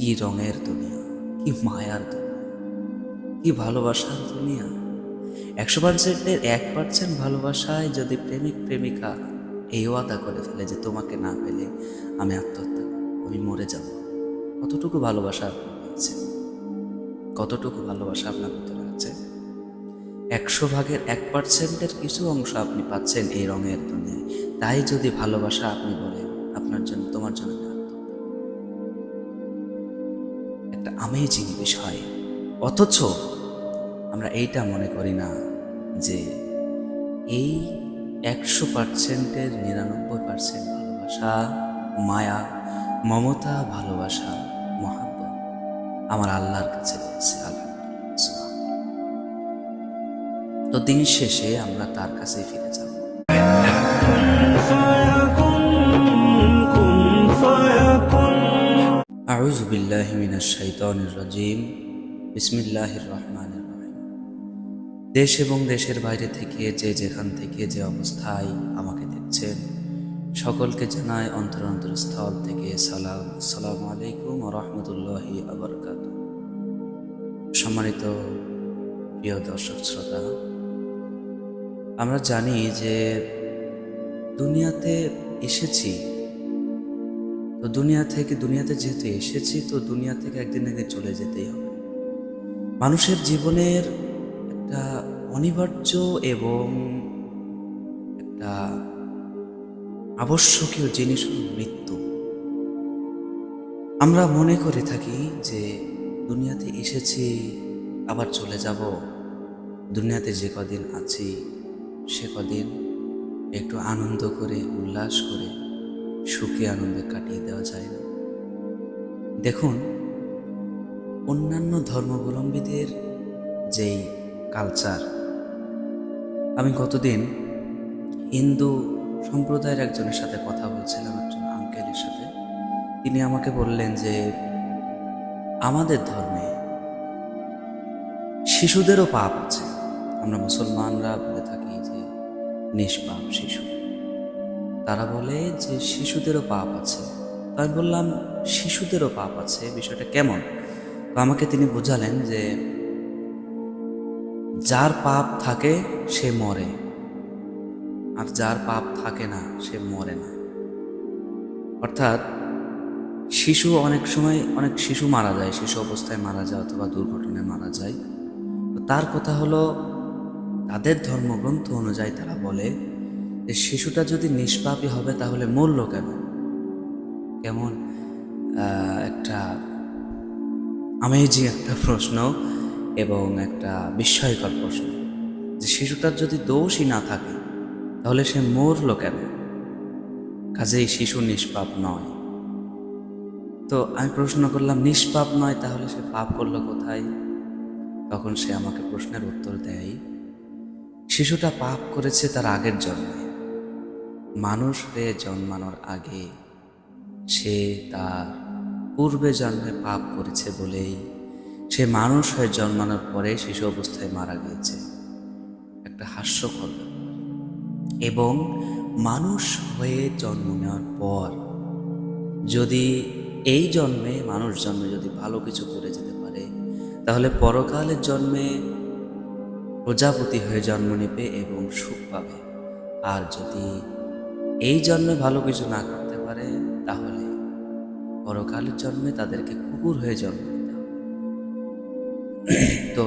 কি রঙের দুনিয়া, কি মায়ার দুনিয়া, কি ভালোবাসার দুনিয়া? একশো পার্সেন্টের এক পার্সেন্ট ভালোবাসায় যদি প্রেমিক প্রেমিকা এই ওয়াদা করে ফেলে যে তোমাকে না পেলে আমি আত্মহত্যা আমি মরে যাব, কতটুকু ভালোবাসা আপনি পেয়েছেন কতটুকু ভালোবাসা আপনার ভিতরে আছে? একশো ভাগের এক পার্সেন্টের কিছু অংশ আপনি পাচ্ছেন এই রঙের দুনিয়ায়। তাই যদি ভালোবাসা আপনি বলেন, আপনার জন্য, তোমার জন্য আমেজিং বিষয় অথচ আমরা এইটা মনে করি না যে এই একশো পার্সেন্টের নিরানব্বই পার্সেন্ট ভালোবাসা মায়া, মমতা, ভালোবাসা, মহাব্বত আমার আল্লাহর কাছে রয়েছে, আলহামদুলিল্লাহ। তো দিন শেষে আমরা তার কাছেই ফিরে আউযু বিল্লাহি মিনাশ শাইতানির রাজিম। বিসমিল্লাহির রহমানির রহিম। দেশ এবং দেশের বাইরে থেকে যে যেখান থেকে যে অবস্থায় আমাকে দেখছেন, সকলকে জানায় অন্তর অন্তরস্থল থেকে সালাম। আসসালামু আলাইকুম রাহমাতুল্লাহি ওয়া বারাকাতুহু। সম্মানিত প্রিয় দর্শক শ্রোতা, আমরা জানি যে দুনিয়াতে এসেছি তো দুনিয়া থেকে, দুনিয়াতে যেহেতু এসেছি, তো দুনিয়া থেকে একদিন একদিন চলে যেতেই হবে। মানুষের জীবনের একটা অনিবার্য এবং একটা আবশ্যকীয় জিনিস হল মৃত্যু। আমরা মনে করে থাকি যে দুনিয়াতে এসেছি, আবার চলে যাব। দুনিয়াতে যে কদিন আছি, সে কদিন একটু আনন্দ করে, উল্লাস করে সুখে আনন্দে কাটিয়ে দেওয়া যায় না। দেখুন, অন্যান্য ধর্মাবলম্বীদের যেই কালচার আমি গতদিন হিন্দু সম্প্রদায়ের একজনের সাথে কথা বলছিলাম, একজন আঙ্কেলের সাথে। তিনি আমাকে বললেন যে, আমাদের ধর্মে শিশুদেরও পাপ আছে। আমরা মুসলমানরা বলে থাকি যে, নিষ্পাপ শিশু। তারা বলে যে শিশুদেরও পাপ আছে। আমি বললাম, শিশুদেরও পাপ আছে? বিষয়টা কেমন? তো আমাকে তিনি বোঝালেন যে যার পাপ থাকে, সে মরে। আর যার পাপ থাকে না, সে মরে না। অর্থাৎ শিশু অনেক সময় অনেক শিশু মারা যায়, শিশু অবস্থায় মারা যায় অথবা দুর্ঘটনায় মারা যায়। তার কথা হলো, তাদের ধর্মগ্রন্থ অনুযায়ী তারা বলে যে শিশুটা যদি নিষ্পাপী হবে, তাহলে মরল কেন? কেমন একটা আমেজিং একটা প্রশ্ন এবং একটা বিস্ময়কর প্রশ্ন। যে শিশুটার যদি দোষই না থাকে, তাহলে সে মরল কেন? কাজেই শিশু নিষ্পাপ নয়। তো আমি প্রশ্ন করলাম, নিষ্পাপ নয়, তাহলে সে পাপ করল কোথায়? তখন সে আমাকে প্রশ্নের উত্তর দেয়, শিশুটা পাপ করেছে তার আগের জন্মে। মানুষ হয়ে জন্মানোর আগে সে তার পূর্বে জন্মে পাপ করেছে বলেই সে মানুষ হয়ে জন্মানোর পরে শিশু অবস্থায় মারা গিয়েছে একটা হাস্যকর। এবং মানুষ হয়ে জন্ম নেওয়ার পর যদি এই জন্মে, মানুষ জন্মে যদি ভালো কিছু করে যেতে পারে, তাহলে পরকালের জন্মে প্রজাপতি হয়ে জন্ম নেবে এবং সুখ পাবে আর যদি এই জন্মে ভালো কিছু না করতে পারে, তাহলে পরকালের জন্মে তাদেরকে কুকুর হয়ে জন্ম নিতে তো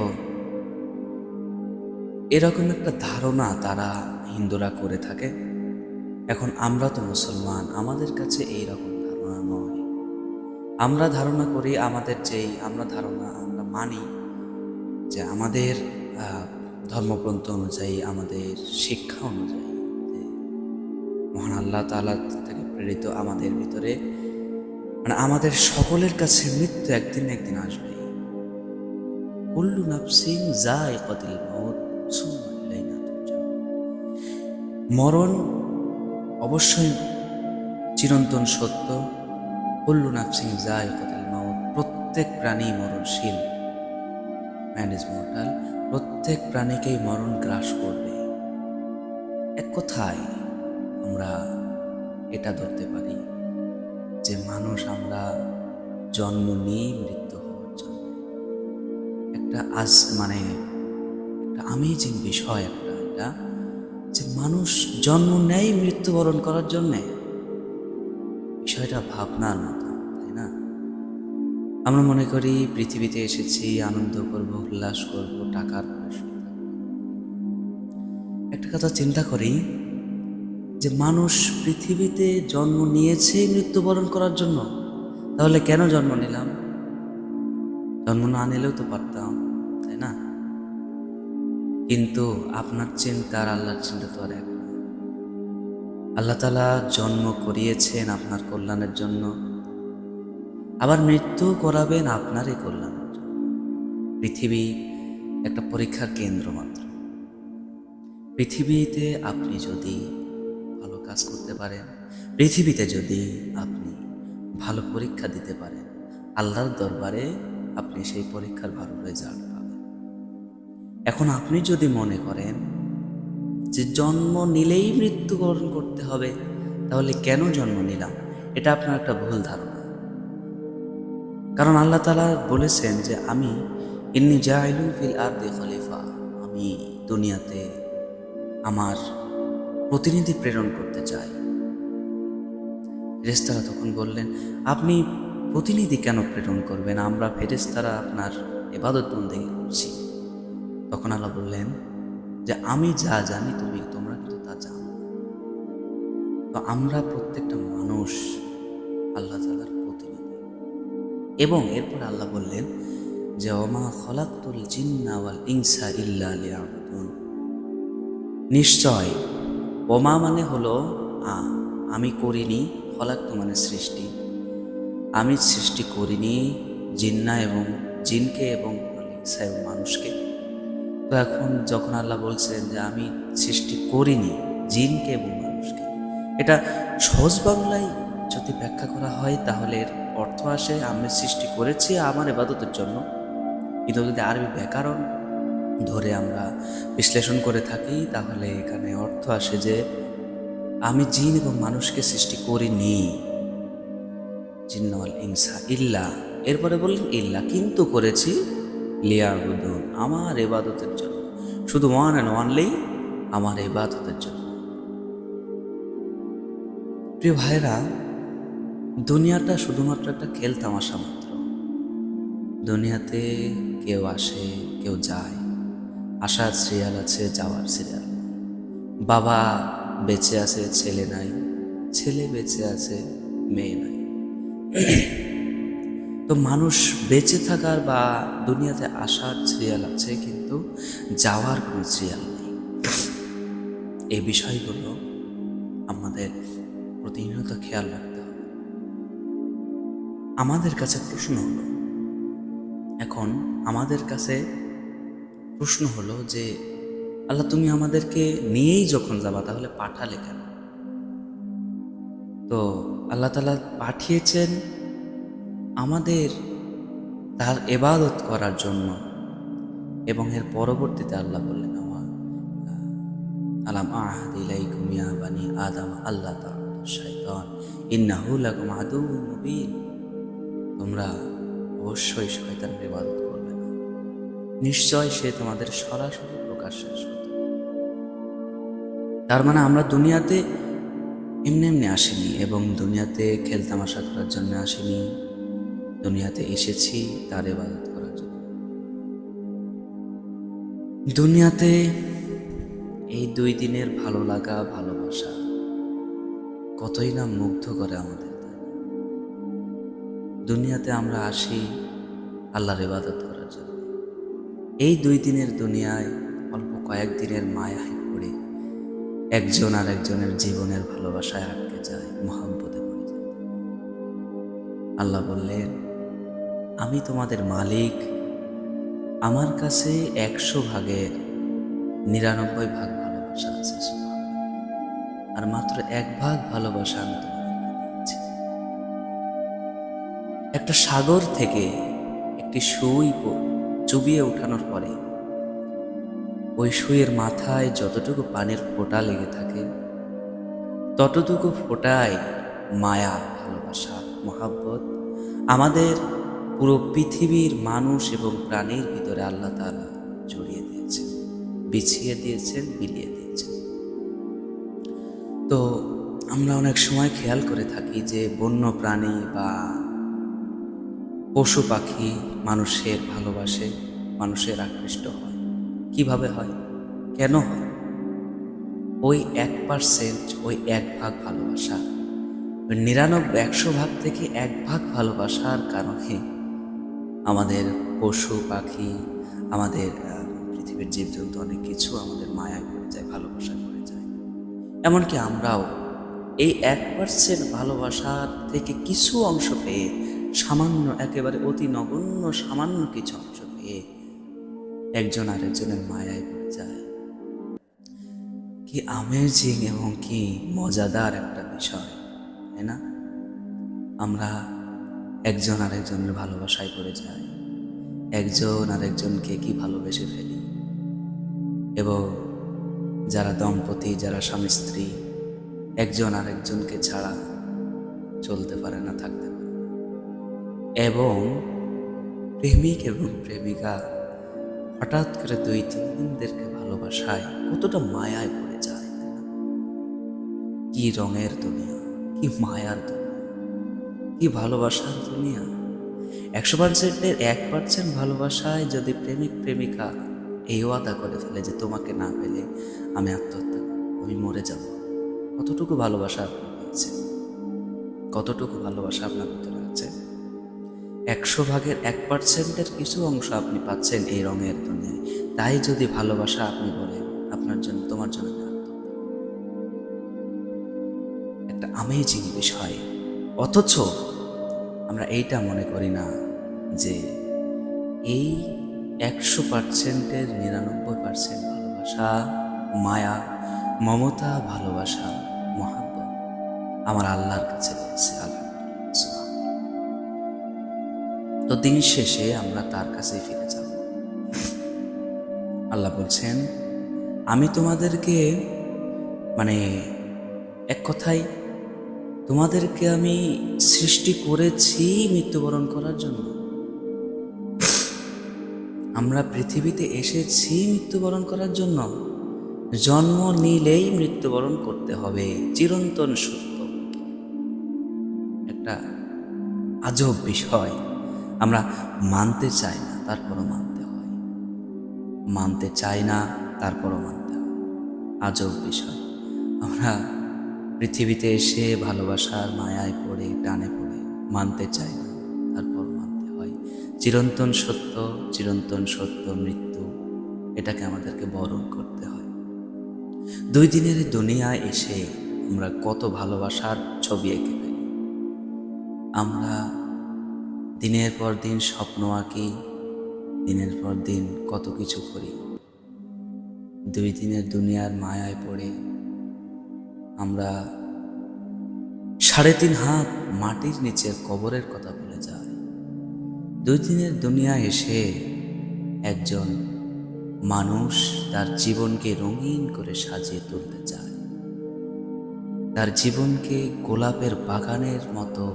এরকম একটা ধারণা তারা হিন্দুরা করে থাকে। এখন আমরা তো মুসলমান, আমাদের কাছে এই রকম ধারণা নয়। আমরা ধারণা করি আমাদের যেই, আমরা ধারণা আমরা মানি যে আমাদের ধর্মগ্রন্থ অনুযায়ী, আমাদের শিক্ষা অনুযায়ী। মহান আল্লাহ তাআলা থেকে প্রেরিত আমাদের ভিতরে। মানে আমাদের সকলের কাছে মৃত্যু একদিন একদিন আসবে। মরণ অবশ্যই চিরন্তন সত্য। কুল্লু নাফসিং যায়কাতুল মাউত, প্রত্যেক প্রাণী মরণশীল। ম্যান ইজ মর্টাল, প্রত্যেক প্রাণীকেই মরণ গ্রাস করবে। এক কথায় আমরা এটা ধরতে পারি যে মানুষ আমরা জন্ম নিয়ে মৃত্যু হওয়ার জন্য। একটা আজ মানে একটা আমেজিং বিষয় একটা এটা যে মানুষ জন্ম নেয় মৃত্যুবরণ করার জন্যে। বিষয়টা ভাবনার মতো, তাই না? আমরা মনে করি পৃথিবীতে এসেছি, আনন্দ করব, উল্লাস করব, টাকার একটা কথা চিন্তা করি যে মানুষ পৃথিবীতে জন্ম নিয়েছে মৃত্যুবরণ করার জন্য, তাহলে কেন জন্ম নিলাম? জন্ম না নিলেও তো পারতাম, তাই না? কিন্তু আপনার চিন্তা আর আল্লাহর চিন্তা তো আর এক আল্লাহ তালা জন্ম করিয়েছেন আপনার কল্যাণের জন্য। আবার মৃত্যু করাবেন আপনারই কল্যাণের জন্য। পৃথিবী একটা পরীক্ষার কেন্দ্র মাত্র। পৃথিবীতে আপনি যদি কাজ করতে পারেন। পৃথিবীতে যদি আপনি ভালো পরীক্ষা দিতে পারেন, আল্লাহর দরবারে আপনি সেই পরীক্ষার ভালো রেজাল্ট পাবেন। এখন আপনি যদি মনে করেন যে জন্ম নিলেই মৃত্যুবরণ করতে হবে, তাহলে কেন জন্ম নিলাম? এটা আপনার একটা ভুল ধারণা। কারণ আল্লাহ তালা বলেছেন যে আমি, ইন্নি জাহিলুল ফিল আর্দে খলিফা আমি দুনিয়াতে আমার প্রতিনিধি প্রেরণ করতে চাই ফেরেস্তারা তখন বললেন, আপনি প্রতিনিধি কেন প্রেরণ করবেন? আমরা ফেরেস্তারা আপনার এবাদত বন্দেগী করছি। তখন আল্লাহ বললেন, যে আমি যা জানি তুমি, তোমরা কিন্তু তা জানো। তো আমরা প্রত্যেকটা মানুষ আল্লাহ তালার প্রতিনিধি। এবং এরপর আল্লাহ বললেন, যে ওমা খলাকুল জিন্না ওয়াল ইনসা ইল্লা নিশ্চয় ওমা মানে হলো, আ, আমি করিনি ফলাক্ত মানে সৃষ্টি। আমি সৃষ্টি করিনি জিন্না এবং জিনকে এবং এবং মানুষকে। তো এখন যখন আল্লাহ বলছেন যে, আমি সৃষ্টি করিনি জিনকে এবং মানুষকে। এটা সহজ বাংলায় যদি ব্যাখ্যা করা হয়, তাহলে এর অর্থ আসে, আমি সৃষ্টি করেছি আমার এবাদতের জন্য। কিন্তু যদি আরবি ব্যাকরণ ধরে আমরা বিশ্লেষণ করে থাকি, তাহলে এখানে অর্থ আসে যে আমি জিন এবং মানুষকে সৃষ্টি করিনি। জিন্নওয়াল ইনসা ইল্লা। এরপরে বললেন, ইল্লা কিন্তু করেছি, লিয়াবুদুন, আমার এবাদতের জন্য। শুধু ওয়ান অ্যান্ড ওয়ানলি আমার এবাদতের জন্য। প্রিয় ভাইরা দুনিয়াটা শুধুমাত্র একটা খেল তামাশা মাত্র। দুনিয়াতে কেউ আসে, কেউ যায় আসার সিরিয়াল আছে, যাওয়ার সিরিয়াল। বাবা বেঁচে আছে, ছেলে নাই। ছেলে বেঁচে আছে, মেয়ে নাই। তো মানুষ বেঁচে থাকার বা দুনিয়াতে আসার সিরিয়াল আছে, কিন্তু যাওয়ার কোনো সিরিয়াল নেই। এই বিষয়গুলো আমাদের প্রতিনিয়ত খেয়াল রাখতে হবে। আমাদের কাছে প্রশ্ন হলো, এখন আমাদের কাছে প্রশ্ন হলো যে, আল্লাহ তুমি আমাদেরকে নিয়েই যখন যাবা, তাহলে পাঠালে কেন? তো আল্লাহ তালা পাঠিয়েছেন আমাদের তার এবাদত করার জন্য এবং এর পরবর্তীতে আল্লাহ বললেন আমার আলাম আহাদ ইলাইকুম ইয়া বানি আদম আল্লাহ তাআবুদু শাইতান, ইন্নাহু লাকুম আদুউম মুবিন। তোমরা অবশ্যই শয়তানের ইবাদত করবে না নিশ্চয় সে তোমাদের সরাসরি প্রকাশ তার মানে আমরা দুনিয়াতে এমনি এমনি আসিনি এবং দুনিয়াতে খেলতামাশা করার জন্য আসিনি। দুনিয়াতে এসেছি তার ইবাদত করার জন্য। দুনিয়াতে এই দুই দিনের ভালো লাগা, ভালোবাসা কতই না মুগ্ধ করে আমাদের। দুনিয়াতে আমরা আসি আল্লাহর ইবাদত করার জন্য। এই দুই দিনের দুনিয়ায় অল্প কয়েক দিনের মায়ায় পড়ে একজন আর একজনের জীবনের ভালোবাসায় আটকে যায়, মহাব্বতে পড়ে যায়। আল্লাহ বললেন, আমি তোমাদের মালিক। আমার কাছে একশো ভাগের নিরানব্বই ভাগ ভালোবাসা আছে আর মাত্র এক ভাগ ভালোবাসা আমি একটা সাগর থেকে একটি সুই চুবিয়ে ওঠানোর পরে, ওই সুইয়ের মাথায় যতটুকু পানির ফোঁটা লেগে থাকে, ততটুকু ফোঁটায় মায়া, ভালোবাসা, মহাব্বত আমাদের পুরো পৃথিবীর মানুষ এবং প্রাণীর ভিতরে আল্লাহ তাআলা জড়িয়ে দিয়েছেন, বিছিয়ে দিয়েছেন, বিলিয়ে দিয়েছেন। তো আমরা অনেক সময় খেয়াল করে থাকি যে বন্য প্রাণী বা পশু পাখি মানুষের ভালোবাসে, মানুষের আকৃষ্ট হয়। কীভাবে হয়? কেন হয়? ওই এক পার্সেন্ট ওই এক ভাগ ভালোবাসা। নিরানব্বই, একশো ভাগ থেকে এক ভাগ ভালোবাসার কারণে আমাদের পশু পাখি, আমাদের পৃথিবীর জীবজন্তু অনেক কিছু আমাদের মায়ায় পড়ে যায় ভালোবাসা পড়ে যায়। এমনকি আমরাও এই এক পার্সেন্ট ভালোবাসার থেকে কিছু অংশ পেয়ে সামান্য, একেবারে অতি নগণ্য, সামান্য কিছু অংশ পেয়ে একজন আরেকজনের মায়ায় পড়ে যায়। কি আমেজিং এবং কি মজাদার একটা বিষয়, তাই না? আমরা একজন আরেকজনের ভালোবাসায় পড়ে যাই, একজন আরেকজনকে কি ভালোবেসে ফেলি? এবং যারা দম্পতি, যারা স্বামী স্ত্রী একজন আরেকজনকে ছাড়া চলতে পারে না, থাকতে পারে এবং প্রেমিক এবং প্রেমিকা হঠাৎ করে দুই তিন দিনদেরকে ভালোবাসায় কতটা মায়ায় পড়ে যায়। কি রঙের দুনিয়া, কি মায়ার দুনিয়া, কি ভালোবাসার দুনিয়া। একশো পার্সেন্টের এক পার্সেন্ট ভালোবাসায় যদি প্রেমিক, প্রেমিকা এই ওয়াদা করে ফেলে যে তোমাকে না পেলে আমি আত্মহত্যা আমি মরে যাব, কতটুকু ভালোবাসা আপনি পেয়েছেন কতটুকু ভালোবাসা আপনার ভিতরে একশো ভাগের এক পার্সেন্টের কিছু অংশ আপনি পাচ্ছেন এই রঙের দুনিয়ায় তাই যদি ভালোবাসা আপনি বলেন, আপনার জন্য, তোমার জন্য। একটা আমেজিং বিষয় অথচ আমরা এইটা মনে করি না যে এই একশো পার্সেন্টের নিরানব্বই পার্সেন্ট ভালোবাসা মায়া, মমতা, ভালোবাসা, মহাব্বত আমার আল্লাহর কাছে রয়েছে তো দিন শেষে আমরা তার কাছে ফিরে যাব। আল্লাহ বলছেন, আমি তোমাদেরকে মানে এক কথায়, তোমাদেরকে আমি সৃষ্টি করেছি মৃত্যুবরণ করার জন্য। আমরা পৃথিবীতে এসেছি মৃত্যুবরণ করার জন্য। জন্ম নিলেই মৃত্যুবরণ করতে হবে, চিরন্তন সত্য। একটা আজব বিষয়। আমরা মানতে চাই না, তারপরও মানতে হয়। মানতে চাই না, তারপরও মানতে হয়। আজব বিষয়। আমরা পৃথিবীতে এসে ভালোবাসার মায়ায় পড়ে, টানে পড়ে মানতে চাই না তারপর মানতে হয়। চিরন্তন সত্য চিরন্তন সত্য মৃত্যু, এটাকে আমাদেরকে বরণ করতে হয়। দুই দিনের দুনিয়ায় এসে আমরা কত ভালোবাসার ছবি এঁকে ফেলি। আমরা দিনের পর দিন স্বপ্ন আঁকি, দিনের পর দিন কত কিছু করি। দুই দিনের দুনিয়ার মায়ায় পড়ে আমরা সাড়ে তিন হাত মাটির নিচে কবরের কথা ভুলে যাই। দুই দিনের দুনিয়া এসে একজন মানুষ তার জীবনকে রঙিন করে সাজিয়ে তুলতে চায়। তার জীবনকে গোলাপের বাগানের মতো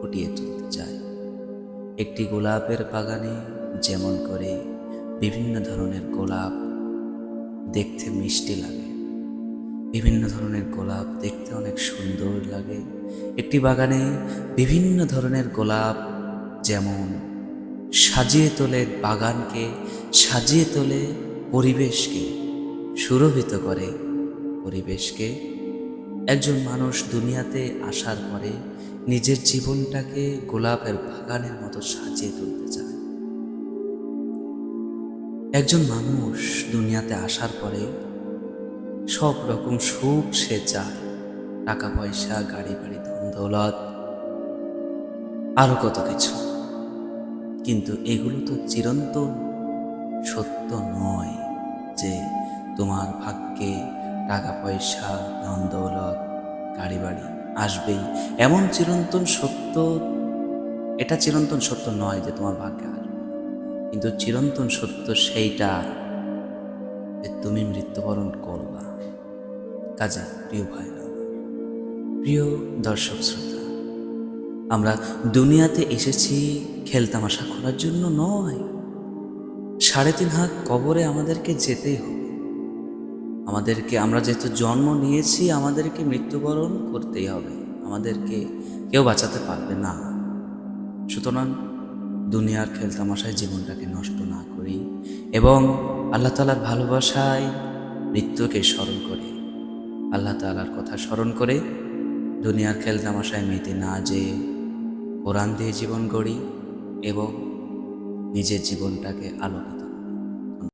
ফুটিয়ে চায় একটি গোলাপের বাগানে যেমন করে বিভিন্ন ধরনের গোলাপ দেখতে মিষ্টি লাগে। বিভিন্ন ধরনের গোলাপ দেখতে অনেক সুন্দর লাগে। একটি বাগানে বিভিন্ন ধরনের গোলাপ যেমন সাজিয়ে তোলে বাগানকে, সাজিয়ে তোলে পরিবেশকে, সুরভিত করে পরিবেশকে। একজন মানুষ দুনিয়াতে আসার পরে নিজের জীবনটাকে গোলাপের বাগানের মতো সাজিয়ে তুলতে চায়। একজন মানুষ দুনিয়াতে আসার পরে সব রকম সুখ সে চায়। টাকা পয়সা, গাড়ি বাড়ি, ধন দৌলত, আরও কত কিছু। কিন্তু এগুলো তো চিরন্তন সত্য নয় যে তোমার ভাগ্যে টাকা পয়সা, ধন দৌলত, গাড়ি বাড়ি আসবেই। এমন চিরন্তন সত্য, এটা চিরন্তন সত্য নয় যে তোমার ভাগ্যে আসবে। কিন্তু চিরন্তন সত্য সেইটা যে তুমি মৃত্যুবরণ করবা। কাজে প্রিয় ভাইরা, প্রিয় দর্শক শ্রোতা, আমরা দুনিয়াতে এসেছি খেলতামাশা করার জন্য নয়। সাড়ে তিন হাত কবরে আমাদেরকে যেতেই হবে। আমাদেরকে, আমরা যেহেতু জন্ম নিয়েছি, আমাদেরকে মৃত্যুবরণ করতেই হবে। আমাদেরকে কেউ বাঁচাতে পারবে না। সুতরাং দুনিয়ার খেলতামাশায় জীবনটাকে নষ্ট না করি এবং আল্লাহ তালার ভালোবাসায় মৃত্যুকে স্মরণ করি। আল্লাহ তালার কথা স্মরণ করে দুনিয়ার খেলতামাশায় মেতে না যে কোরআন দিয়ে জীবন গড়ি এবং নিজের জীবনটাকে আলোকিত